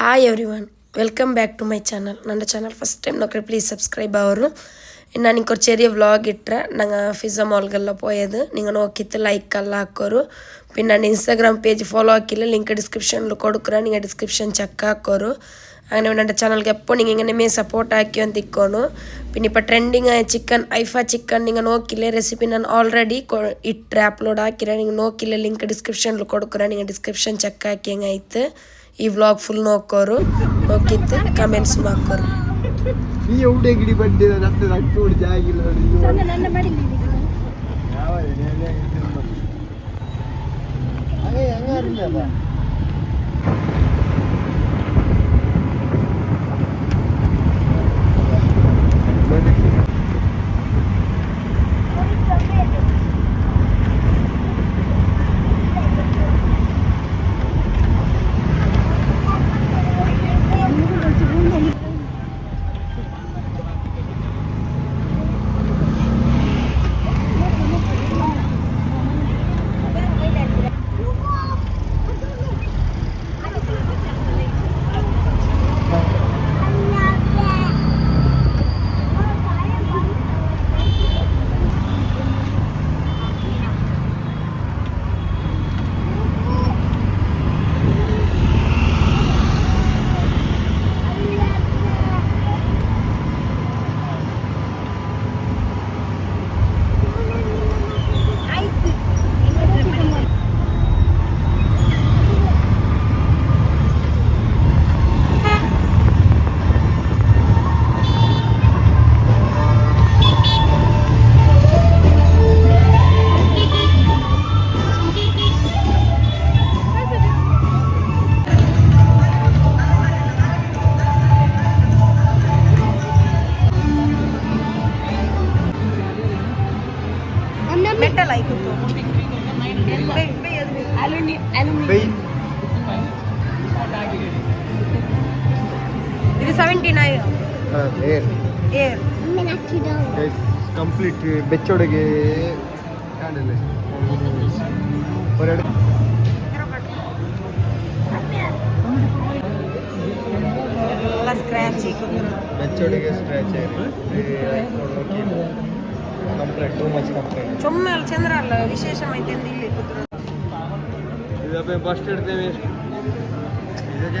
Hi everyone welcome back to my channel ನನ್ನ channel first time ನೋಡ್ರಿ please subscribe ಅವರು ನಾನು ಇಂಕೊರು ಚೆರಿಯ ವ್ಲಾಗ್ ಇಟ್ಟರೆ ನಂಗೆ ಫಿಝಾ ಮಾಲ್ಗೆಲ್ಲ ಪೋಯೋದು ನಿಂಗೆ ನೋಕಿತ್ತು ಲೈಕ್ ಎಲ್ಲ ಹಾಕೋರು ಪಿನ್ ನನ್ನ ಇನ್ಸ್ಟಾಗ್ರಾಮ್ ಪೇಜ್ ಫಾಲೋ ಹಾಕಿಲ್ಲ ಲಿಂಕ್ ಡಿಸ್ಕ್ರಿಪ್ಷನ್ ಕೊಡ್ಕ್ರೆ ನಿಂಗೆ ಡಿಸ್ಕ್ರಿಪ್ಷನ್ ಚೆಕ್ ಹಾಕೋರು അങ്ങനെ ನನ್ನ എപ്പോൾ നിങ്ങൾ ഇങ്ങനെ ಇಂಗನೇ സപ്പോർട്ട് ആക്കിയോ എന്ന് തിക്കോണു. പിന്നെ ഇപ്പോൾ ട്രെൻഡിങ് ആയ ചിക്കൻ ഐഫ ചിക്കൻ നിങ്ങൾ നോക്കില്ലേ റെസിപ്പി ഞാൻ ഓൾറെഡി ഇട്ട് അപ്ലോഡ് ആക്കിരാ നിങ്ങൾ നോക്കില്ലേ ലിങ്ക് ഡിസ്ക്രിപ്ഷനിൽ കൊടുക്കുറാ നിങ്ങൾ ഡിസ്ക്രിപ്ഷൻ ചെക്ക് ആക്കി ಹಂಗಾಯ್ತು ಈ ವ್ಲಾಗ್ ಫುಲ್ ನೋಕೋರು ನೋಕಿತ್ತು ಕಮೆಂಟ್ಸ್ ಮಾಡ್ಕೋರು ನೀ ಎವಡೆ ಗಿಡಿ ですよ。ಕಿನಾಯೋ ಏರ್ ಏರ್ ಕಂಪ್ಲೀಟ್ ಬೆಚ್ಚೊಡಗೆ ಕಾಣಲ್ಲ ಹೊರಡೆ ಬೆಚ್ಚೊಡಗೆ scratch complaint too much complaint ಚೊಮ್ಮೆ ಅಲ್ಲಿ ಚಂದ್ರ ಅಲ್ಲ ವಿಶೇಷ ಮಾಹಿತಿ ಅಂತ ಇಲ್ಲಿ ಕೂತ್ರು ಇದಪ್ಪ ಬಸ್ ಇಡ್ತೇವೆ ಇದಕ್ಕೆ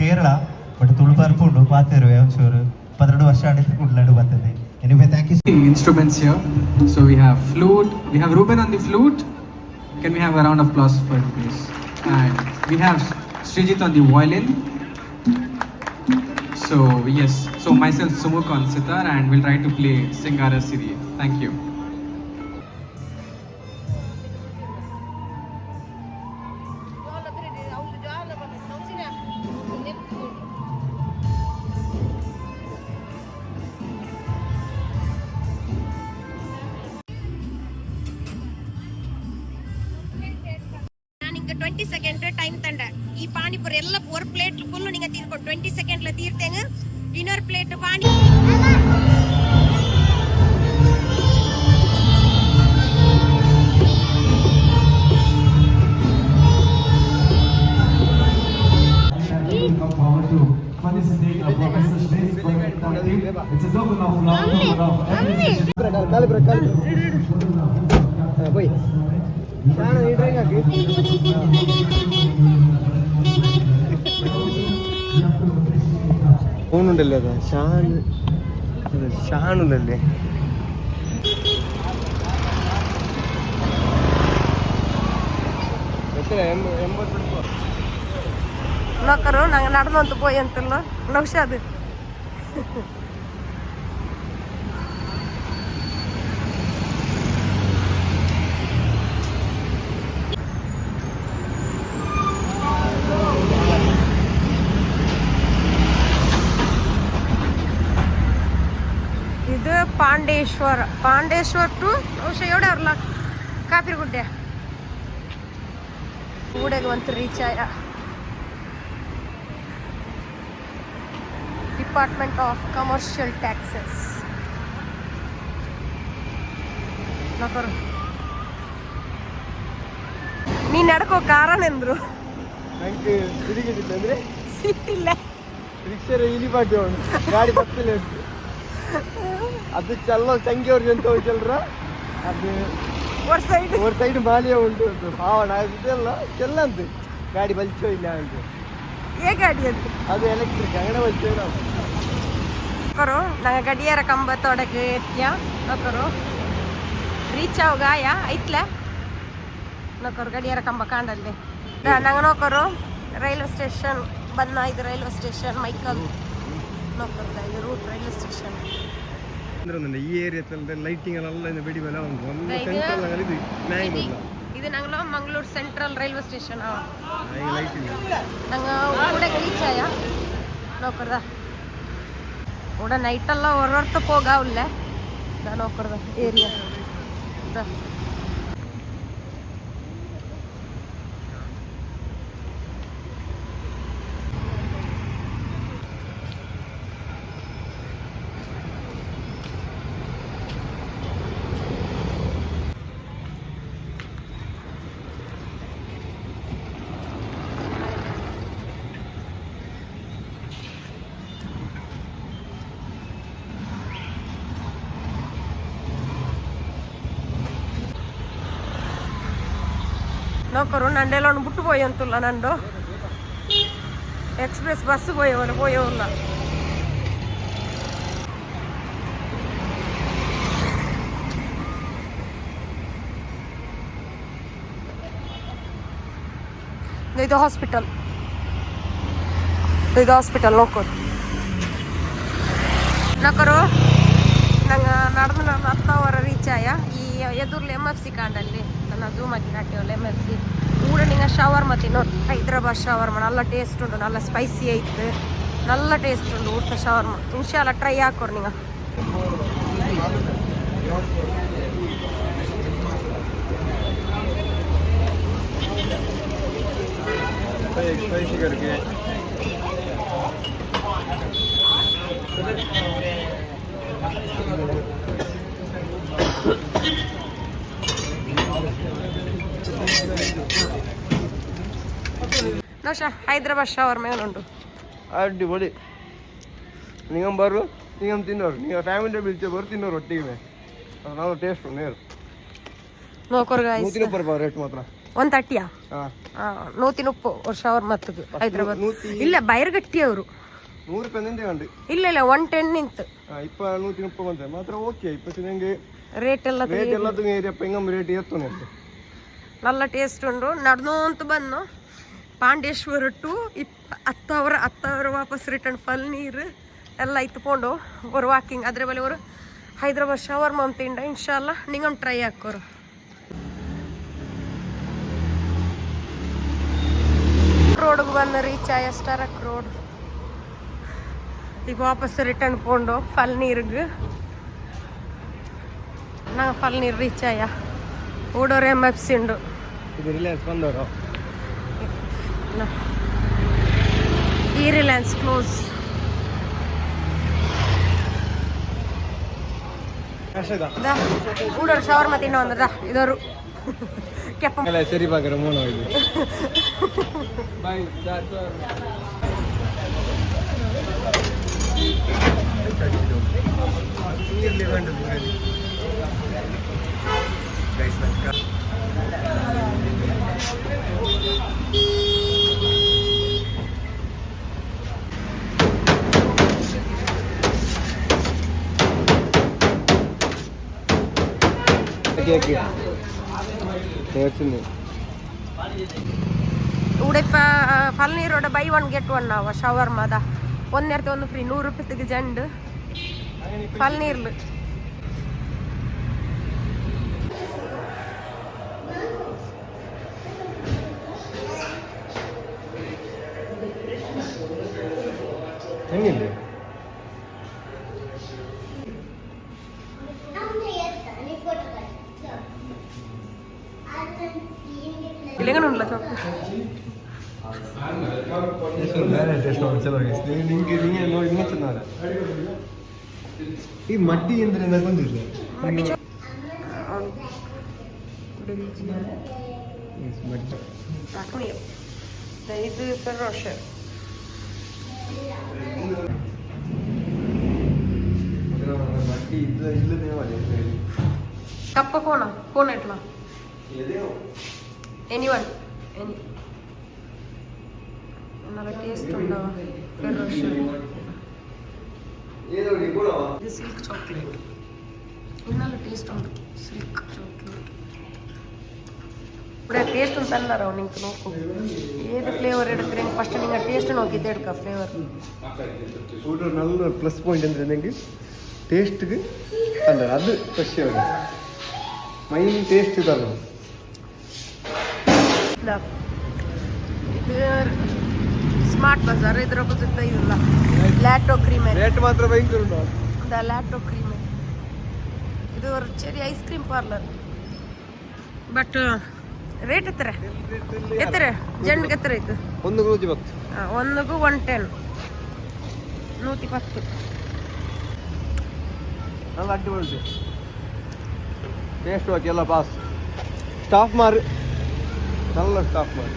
ಕೇರಳ ಬಟ್ ತುಳು ಬರ್ಪುಂಡು ಪಾತೆರು ಒಂಚೂರು ಪದೆರಡು ವರ್ಷ ಆಡಿದ್ರೆ ಕುಡ್ಲಾಡು ಬರ್ತದೆ anyway thank you instruments here. So we have flute, we have Ruben on the flute. Can we have a round of applause for him, please? And we have Srijit on the violin. So yes, so myself Sumuk on sitar and we'll try to play Singara Siri. Thank you. Plate full ನಿಂಗೆ ತೀರ್ಕೊಂಡು twenty ಸೆಕೆಂಡ್ಲ ತೀರ್ತೇಂಗ dinner plate ಪಾಣಿ Calibra, calibra. പോകുന്നുണ്ടല്ലോ അത് ഷാൻ ഷാനുണ്ടല്ലേ നോക്കറോ ഞങ്ങൾ നടന്നു വന്ന് പോയി എന്തല്ലോ ഉള്ള ഉഷാദ് પાંડેશ્વર ಪಾಂಡೇಶ್ವರ ಟು ಬಹುಶಃ ಎವಡೆ ಅವ್ರಲ್ಲ ಕಾಪಿರಗುಡ್ಡೆ. ಗುಡೆಗೆ ಒಂದು reach department of commercial taxes ನಕರು. ನೀ ನಡ್ಕೋ ಕಾರನೆಂದ್ರು ನಂಗೆ ಸಿಡಿಗಿದ್ದಿಲ್ಲ ಅಂದ್ರೆ? ಸಿಟ್ಟಿಲ್ಲ. ರಿಕ್ಷೆ ಇಲಿ ಬಾಟಿ ಗಾಡಿ ಬರ್ತಿಲ್ಲ ಅದು ಚಲ್ಲೋ ತಂಗಿಯವ್ರಿಗೆ ಅಂತ ಹೋಗ್ತಲ್ರ ಅದು ಒಂದು ಸೈಡ್ ಒಂದು ಸೈಡ್ ಮಾಲಿಯ ಉಂಟು ಅದು ಪಾವಣ ಅದೆಲ್ಲ ಚೆಲ್ಲಂದು ಗಾಡಿ ಬಲ್ಚೋ ಇಲ್ಲ ಹಾಗೆ ಏ ಗಾಡಿ ಅದು ಅದು ಎಲೆಕ್ಟ್ರಿಕ್ അങ്ങനെ ಬಲ್ಚೋ ನಾವು ಅಕ್ಕರು ನಂಗೆ ಗಡಿಯಾರ ಕಂಬತ್ತೋಡಕ್ಕೆ ಎತ್ತಿಯ ಅಕ್ಕರು ರೀಚ್ ಆವ ಗಾಯ ಐತ್ಲ ನೋಕ್ಕರು ಗಡಿಯಾರ ಕಂಬ ಕಾಣಲ್ಲೇ ನಂಗೆ ನೋಕ್ಕರು ರೈಲ್ವೆ ಸ್ಟೇಷನ್ ಬಂದ ಇದು ರೈಲ್ವೆ ಸ್ಟೇಷನ್ ಮೈಕಲ್ ನೋಕ್ಕರ್ದ ಇದು ರೂಟ್ ರೈಲ್ವೆ ಸ್ಟೇಷನ್ വന്നിരുന്നുണ്ട് ഈ ഏരിയത്തിലെ ലൈറ്റിങ്ങുകളെല്ലാം ഇന്ന് വെടിവെല്ലാം ഉണ്ട് സെൻട്രൽ ഇത് മാംഗ്ലൂരിലാണ് இது நாங்களாம் மங்களூர் சென்ட்ரல் ரயில்வே ஸ்டேஷனா நாங்கள் கூட கழிச்சாயா நோக்கிறதா கூட நைட்டெல்லாம் ஒரு ஒருத்த போகாவில்ல நான் நோக்கிறதா ஏரியா. ನೋಕರು ನಂಡು ಎಲ್ಲ ಬಿಟ್ಟು ಪೋಯ್ ಅಂತಲ್ಲ ನಂಡು ಎಕ್ಸ್ಪ್ರೆಸ್ ಬಸ್ ಪೋಯವಲ್ಲ ಪೋಯವಲ್ಲ ಇದು ಹಾಸ್ಪಿಟಲ್ ಇದು ಹಾಸ್ಪಿಟಲ್ ನೋಕೋರು ನೋಕರು ನಂಗೆ നടന്നു നടത്താവറ റീച്ചായ ഈ എതിർലെ എം എഫ് സി കാണ്ടല്ലേ ಜೂಮ್ ಹಾಕಿ ಹಾಕಿವಲ್ಲ ಎಂ ಎಫ್ ಸಿ ಊಡ ನಿಂಗೆ ಶವರ್ಮ ತಿನ್ನೋದು. ಹೈದ್ರಾಬಾದ್ ಶವರ್ಮ ನಲ್ಲ ಟೇಸ್ಟ್ ಉಂಟು, ನಲ್ಲ ಸ್ಪೈಸಿ ಐತೆ. ನಲ್ಲ ಟೇಸ್ಟ್ ಉಂಟು ಊಟ ಶವರ್ಮ ಇನ್ಶಾಲ್ಲ ಟ್ರೈ ಹಾಕೋರು షా హైదరాబాద్ షవర్ మీద ఉండు అడ్డిపడి నిగం బరు నిగం తిన్నారు నీ ఫ్యామిలీ పిలిచే బరు తిన్నారు రొట్టిగా ನಾವು ಟೇಸ್ಟ್ ನೀರು. ನೋಕೋರ್ ಗಾಯ್ಸ್ ನೂತಿನ ಉಪ್ಪು ರೇಟ್ ಮಾತ್ರ. ಒನ್ ತರ್ಟಿಯಾ ನೂತಿನ ಉಪ್ಪು ವರ್ಷ ಅವ್ರ ಮತ್ತು ಹೈದರಾಬಾದ್. ಇಲ್ಲ ಬೈರ್ ಗಟ್ಟಿ ಅವರು. ನೂರು ರೂಪಾಯಿ ನಿಂತೆ ಕಂಡು ಇಲ್ಲ ಇಲ್ಲ ಒನ್ ಟೆನ್ ನಿಂತು. ಇಪ್ಪ ನೂತಿನ ಉಪ್ಪು ಬಂತೆ ಮಾತ್ರ ಓಕೆ ಇಪ್ಪತ್ತು ನಿಂಗೆ ರೇಟ್ ಎಲ್ಲ ರೇಟ್ ಎಲ್ಲ ತುಂಬ ಏರಿಯಪ್ಪ ಹಿಂಗಮ್ಮ ರೇಟ್ ಏರ್ತದೆ ನಲ್ಲ ಟೇಸ್ಟ್ ಉಂಡು ನಡ್ನೂಂತ ಬಂದು. ಪಾಂಡೇಶ್ವರ ಟು ಇಪ್ ಹತ್ತು ಅವರ ವಾಪಸ್ ರಿಟರ್ನ್ ಫಲ್ ನೀರು. ಎಲ್ಲ ಇತ್ಕೊಂಡು ஒரு ವಾಕಿಂಗ್ ಅದ್ರ ಬಳಿ ಅವರು ಹೈದ್ರಾಬಾದ್ ಶವರ್ ಅಂತ ತಿಂಡ ಇನ್ಶಾಲ್ಲ ನಿಂಗೊಂದು ಟ್ರೈ ಹಾಕೋರು ರೋಡ್ಗೆ ಬಂದು ರೀಚ್ ಆಯ ಸ್ಟಾರಕ್ ರೋಡ್ ಈಗ ವಾಪಸ್ ರಿಟರ್ನ್ ಪೋಂಡು ಫಲ್ ನೀರಿಗೆ. ನಂಗೆ ಫಲ್ ನೀರು ರೀಚ್ ಆಯ ಓಡೋರೆ ಎಂ ಎಫ್ ಸಿ ಉಂಡು ಇದು ರಿಲಯನ್ಸ್ ಬಂದವರು. no. E Reliance close. கூட ஒரு ஷவர்மா தின்னு வந்ததா இது ஒரு கெப்பம் சரி பார்க்குற மூணு இது பை கேக்கு தெரிచింది ഇവിടെ ഇപ്പം പളനീരോടെ ബൈ വൺ ഗെറ്റ് വൺ ആവാം ഷവർമ അതാ ഒന്ന് നേരത്തെ ഒന്ന് ഫ്രീ നൂറ് റുപ്യത്തേക്ക് ജണ്ട് പളനീരിൽ സാധനം ഈ മട്ടി എന്തിനാ കൊണ്ടില്ലേ ഇത് ഇപ്പൊ റോഷൻ. കപ്പ കോണ കോണ ഇട്ടണ എനി വൺ എനി നല്ല ടേസ്റ്റ് ഉണ്ടാവാം ഇത് സിൽക്ക് ചോക്ലേറ്റ് നല്ല ಟೇಸ್ಟ್ ಉಂಟು ಸಿಲ್ಕ್ ಚಾಕ್ಲೇಟ್ ഇവിടെ ടേസ്റ്റ് ഉണ്ടല്ലോ നിങ്ങൾക്ക് നോക്കൂ. ഏത് ഫ്ലേവർ എടുക്കുകയും ഫസ്റ്റ് നിങ്ങൾ ടേസ്റ്റ് നോക്കിയിട്ട് എടുക്കുക ഫ്ലേവർ ഒരു നല്ല പ്ലസ് പോയിന്റ് എന്തിരുന്നെങ്കിൽ ടേസ്റ്റ് അല്ല അത് ഫ്രഷാണ് മെയിൻ ടേസ്റ്റ് തരണം ഇത് ಸ್ಮಾರ್ಟ್ ಬಜಾರ್ ಇದ್ರ ಬಜೆಟ್ ಇಲ್ಲ ಲ್ಯಾಟೋ ಕ್ರೀಮೆ ರೇಟ್ ಮಾತ್ರ ಭಯಂಕರ இந்த லேப்டாப் க்ரீமு இது ஒரு சரி ஐஸ்கிரீம் பார்லர் ಬಟ್ ರೇಟ್ ಎತ್ತರ ಎತ್ತರ ಜಂಡ್ಗೆ ಎತ್ತರ ಐತೆ ಒಂದು ನೂರ ಇಪ್ಪತ್ತು ಒಂದಕ್ಕೂ ಒನ್ ಟೆನ್ ನೂರ ಇಪ್ಪತ್ತು நல்லா அடிபடுது டேஸ்ட் ஓகே எல்லாம் பாஸ் ஸ்டாஃப் மாறு நல்ல ஸ்டாஃப் மாறு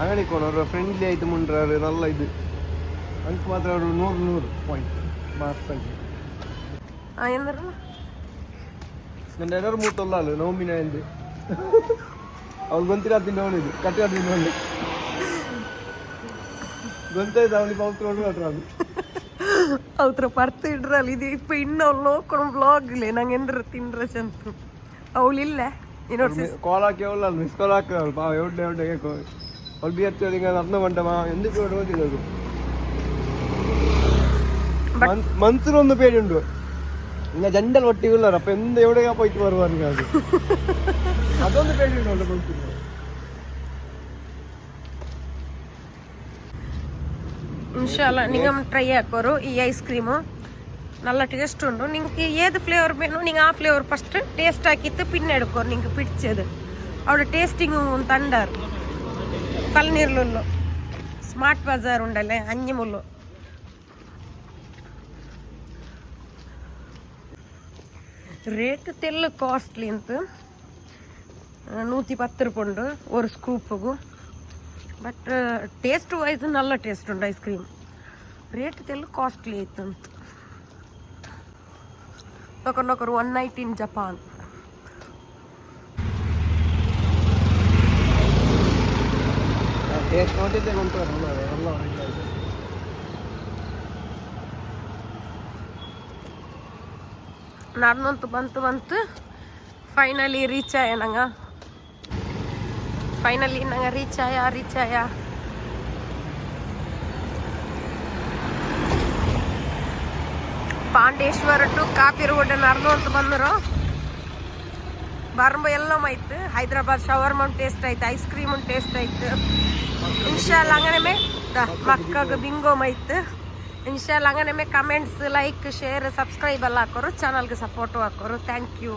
அகனிக்கோன் ஒரு ஃப்ரெண்ட்லி ஆகிட்டு பண்ணுறாரு நல்ல இது அதுக்கு மாத்திரம் ஒரு நூறு நூறு பாயிண்ட் மார்க் பண்ணி ನನ್ನ ಅಲ್ಲ ಮೂತೊಲ್ಲಾಲು ನೋಮಿನ ಎಂದು. ಅವ್ಳು ಗೊಂತಿರ ತಿನ್ನೋನು ಇದು ಕಟ್ಟಿರ ತಿನ್ನೋನು ಗೊಂತಾಯ್ತು ಅವಳಿಗೆ ಪೌತ್ರ ಹೊಡ್ರಾಡು ಅವ್ರ ಪರ್ತು ಇಡ್ರಲ್ಲಿ ಇದು ಇಪ್ಪ ಇನ್ನು ಅವ್ಳು ನೋಡ್ಕೊಂಡು ಬ್ಲಾಗ್ಲೆ ನಂಗೆ ಎಂದ್ರ ತಿನ್ರ ಚಂತು. ಅವಳಿಲ್ಲ ಏನೋ ಕಾಲ್ ಹಾಕಿ ಅವಳಲ್ಲ ಮಿಸ್ ಕಾಲ್ ಹಾಕಿ ಅವಳು ಪಾವ ಎವ್ಡೆ ಎವ್ಡೆ ஒல்பியத்து அதுங்க நடன மண்டபம் எந்த பேரோட திங்களுக்கு மந்த்ஸிന് ഒന്ന് പേരുണ്ട് ഇങ്ങനെ ജണ്ടൽ വട്ടികളിലാണ് അപ്പൊ എന്ത് എവിടെയാ പോയിട്ട് വരുവാറുണ്ട് അത് അതൊന്ന് പേടിയുണ്ടല്ലോ മന്ത്സിന് ಇನ್ಶಾಲ್ಲ ನಿಂಗೆ ಟ್ರೈ ಹಾಕೋರು ಈ ಐಸ್ ಕ್ರೀಮು நல்ல டேஸ்ட் உண்டு. நீங்கள் ஏது ஃப்ளேவர் வேணும் நீங்கள் ஆ ஃப்ளேவர் ஃபஸ்ட்டு டேஸ்ட் ஆக்கிட்டு பின் எடுக்கோர் நீங்கள் பிடிச்சது. அவரோட டேஸ்டிங் தண்டார். కలనీరులు స్మార్ట్ బజార్ ఉండాలి అన్యములు ರೇಟ್ ತೆಲ್ಲ ಕಾಸ್ಟ್ಲಿ ಅಂತ ನೂತಿ ಪತ್ತು ರೂಪುಂಡು ಒಂದು ಸ್ಕೂಪ್ಗೂ ಬಟ್ ಟೇಸ್ಟ್ ವೈಸ್ ನಲ್ಲ ಟೇಸ್ಟ್ ಉಂಟು ಐಸ್ ಕ್ರೀಮ್ ರೇಟ್ ತೆಲ್ಲ ಕಾಸ್ಟ್ಲಿ ಆಯ್ತು ಅಂತ ನೊಕರು ನೊಕರು ಒನ್ ನೈಟ್ ಇನ್ ಜಪಾನ್ ನೋಡಿದ್ದೆ ಉಂಟು ಎಲ್ಲ ನಡ್ನಂತು ಬಂತು ಬಂತು. ಫೈನಲಿ ರೀಚ್ ಆಯ ನಂಗ? ಫೈನಲಿ ನಂಗೆ ರೀಚ್ ಆಯ ರೀಚ್ ಆಯ? ಪಾಂಡೇಶ್ವರ ಟು ಕಾಪಿರೋಡ್ ನಡ್ನಂತು ಬಂದರು. ಬರಂಬ ಎಲ್ಲ ಆಯ್ತು. ಹೈದ್ರಾಬಾದ್ ಶವರ್ ಟೇಸ್ಟ್ ಆಯ್ತು ಐಸ್ ಕ್ರೀಮ್ ಒಂದು ಟೇಸ್ಟ್ ಆಯ್ತು. ಇನ್ಶಾಲ್ ಹಂಗನೆ ಮೇ ಮಕ್ಕ ಬಿಂಗೋಮ್ ಆಯ್ತು ಇನ್ಶಾಲ್ ಹಂಗನೆ ಕಮೆಂಟ್ಸ್ ಲೈಕ್ ಶೇರ್ ಸಬ್ಸ್ಕ್ರೈಬ್ ಎಲ್ಲ ಹಾಕೋರು ಚಾನಲ್ಗೆ ಸಪೋರ್ಟು ಹಾಕೋರು. Thank you